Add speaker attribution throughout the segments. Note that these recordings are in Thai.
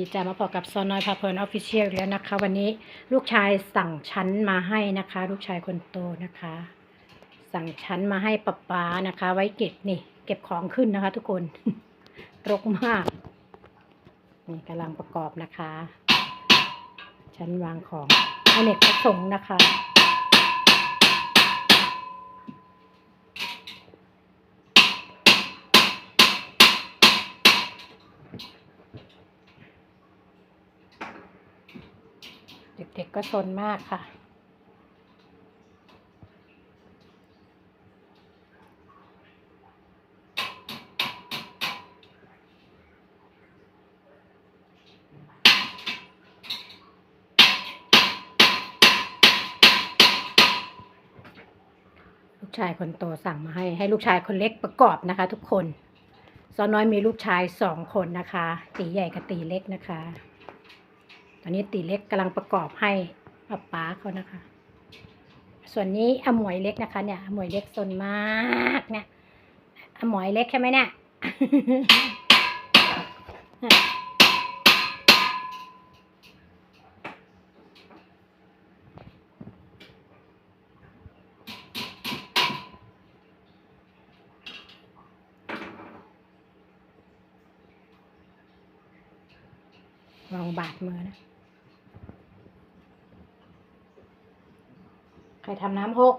Speaker 1: ดีจะมาพบกับซอนน้อยพาเพลินออฟฟิเชียลแล้วนะคะ วันนี้ลูกชายสั่งชั้นมาให้นะคะ ลูกชายคนโตนะคะ สั่งชั้นมาให้ป๊าป๊านะคะ ไว้เก็บนี่ เก็บของขึ้นนะคะ ทุกคนรกมากนี่กำลังประกอบนะคะ ชั้นวางของอเนกประสงค์นะคะ เด็กๆก็ซนมากค่ะ ลูกชายคนโตสั่งมาให้ ให้ลูกชายคนเล็กประกอบนะคะ ทุกคนซอน้อยมีลูกชายสองคนนะคะ ตีใหญ่กับตีเล็กนะคะ อนนี้ตีเล็กกำลังประกอบให้ป้าป๊าเขานะคะ ส่วนนี้อมวยเล็กนะคะเนี่ยอมวยเล็กซนมากเนี่ยอมวยเล็กใช่ไหมเนี่ยวางบาดมือนะ ใครทำน้ำหก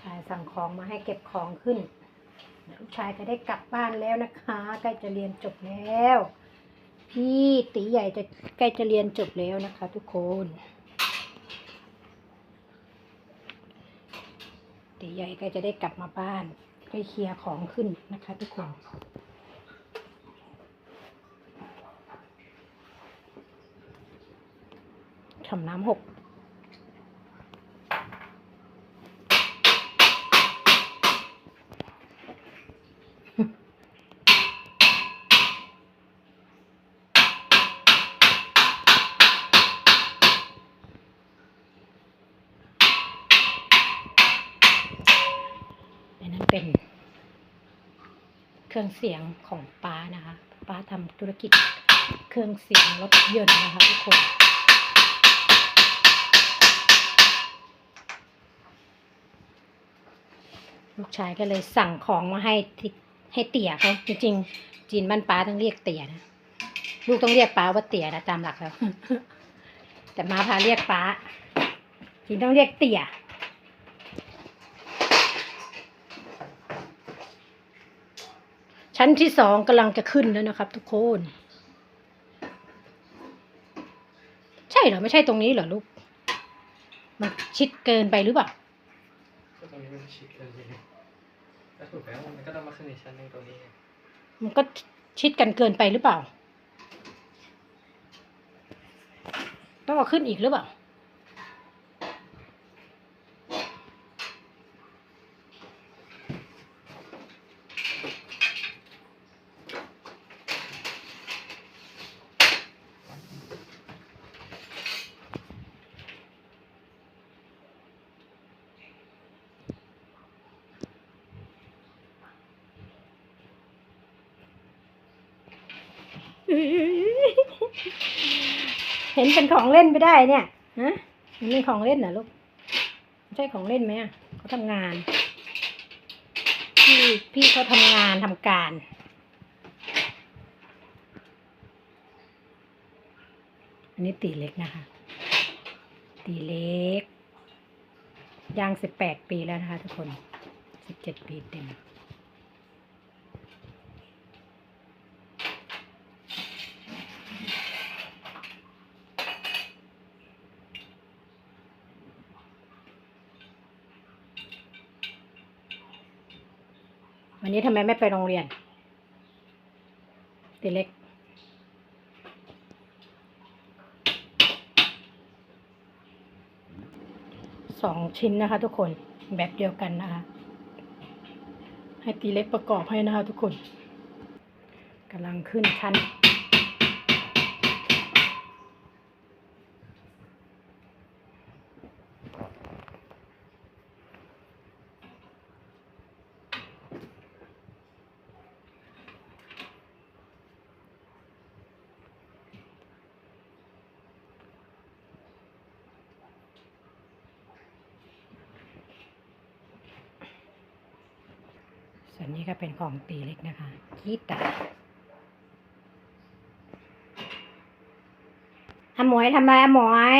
Speaker 1: ชายสั่งของมาให้เก็บของขึ้น ลูกชายจะได้กลับบ้านแล้วนะคะใกล้จะเรียนจบแล้ว พี่ตีใหญ่จะใกล้จะเรียนจบแล้วนะคะ ทุกคน ตีใหญ่ก็จะได้กลับมาบ้าน ไปเคลียร์ของขึ้นนะคะทุกคนทำน้ำหก อันนั้นเป็นเครื่องเสียงของป้านะคะ ป้าทำธุรกิจเครื่องเสียงรถยนต์นะคะทุกคนลูกชายก็เลยสั่งของมาให้ให้เตี่ยเขาจริงๆจีนบ้านป้าต้องเรียกเตี่ยนะลูกต้องเรียกป้าว่าเตี่ยนะตามหลักแล้วแต่มาพาเรียกป้าจีนต้องเรียกเตี่ย ชั้นที่สองกำลังจะขึ้นแล้วนะครับทุกคน ใช่เหรอ ไม่ใช่ตรงนี้เหรอลูก มันชิดเกินไปหรือเปล่า
Speaker 2: ก็ตรงนี้มันชิดกันเลยก็ถูกแล้วมันก็ต้องมาขึ้นอีกชั้นหนึงตรงนี้ไง
Speaker 1: มันก็ชิดกันเกินไปหรือเปล่า ต้องเอาขึ้นอีกหรือเปล่า เห็นเป็นของเล่นไปได้เนี่ยฮะมันเป็นของเล่นเหรอลูกไม่ใช่ของเล่นไหมอะเขาทำงาน พี่พี่เขาทำงานทำการอันนี้ตีเล็กนะคะ ตีเล็กย่างสิบแปดปีแล้วนะคะทุกคนสิบเจ็ดปีเต็ม วันนี้ทำไมไม่ไปโรงเรียนตีเล็ก สองชิ้นนะคะทุกคนแบบเดียวกันนะคะ ให้ตีเล็กประกอบให้นะคะทุกคนกำลังขึ้นชั้น วนนี้ก็เป็นของตีเล็กนะคะกีตาอะหมวยทำไรอะหมวย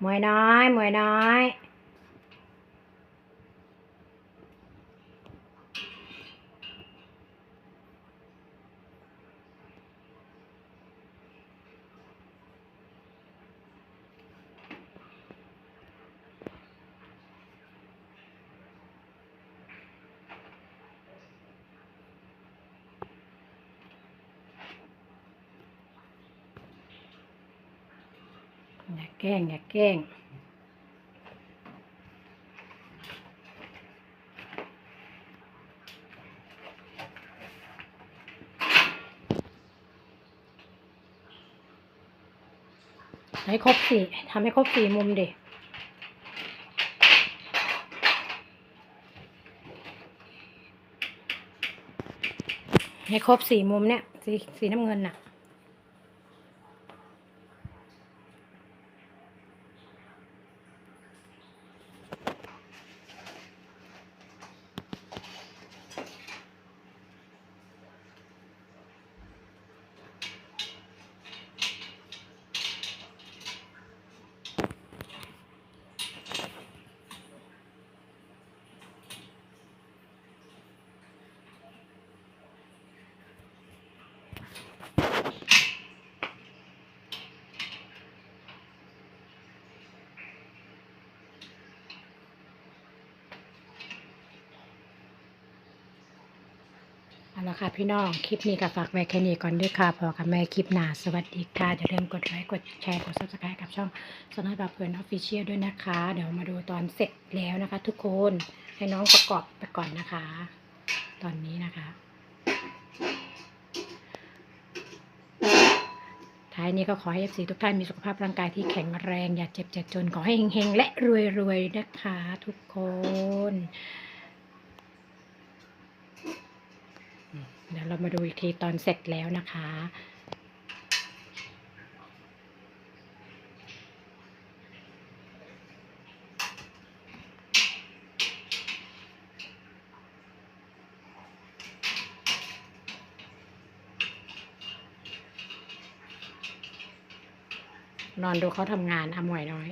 Speaker 1: หมวยน้อยหมวยน้อย อย่าแกล้งอย่าแกล้งให้ครบสี่ทำให้ครบสี่มุมเดิให้ครบสี่มุมเนี่ย สีสีน้ำเงินน่ะ เอาละค่ะพี่น้อง คลิปนี้ก็ฝากไว้แค่นี้ก่อนด้วยค่ะ พอกับแม่คลิปหน้า สวัสดีค่ะ อย่าลืมกดไลค์ กดแชร์ กด subscribe กับช่องสนอยบาเพื่อนออฟฟิเชียลด้วยนะคะ เดี๋ยวมาดูตอนเสร็จแล้วนะคะ ทุกคน ให้น้องประกอบไปก่อนนะคะ ตอนนี้นะคะ ท้ายนี้ก็ขอให้ FC ทุกท่านมีสุขภาพร่างกายที่แข็งแรง อย่าเจ็บอย่าจนขอให้เฮงๆและรวยๆนะคะทุกคนเดี๋ยวเรามาดูอีกทีตอนเสร็จแล้วนะคะ นอนดูเขาทำงานอมวยน้อย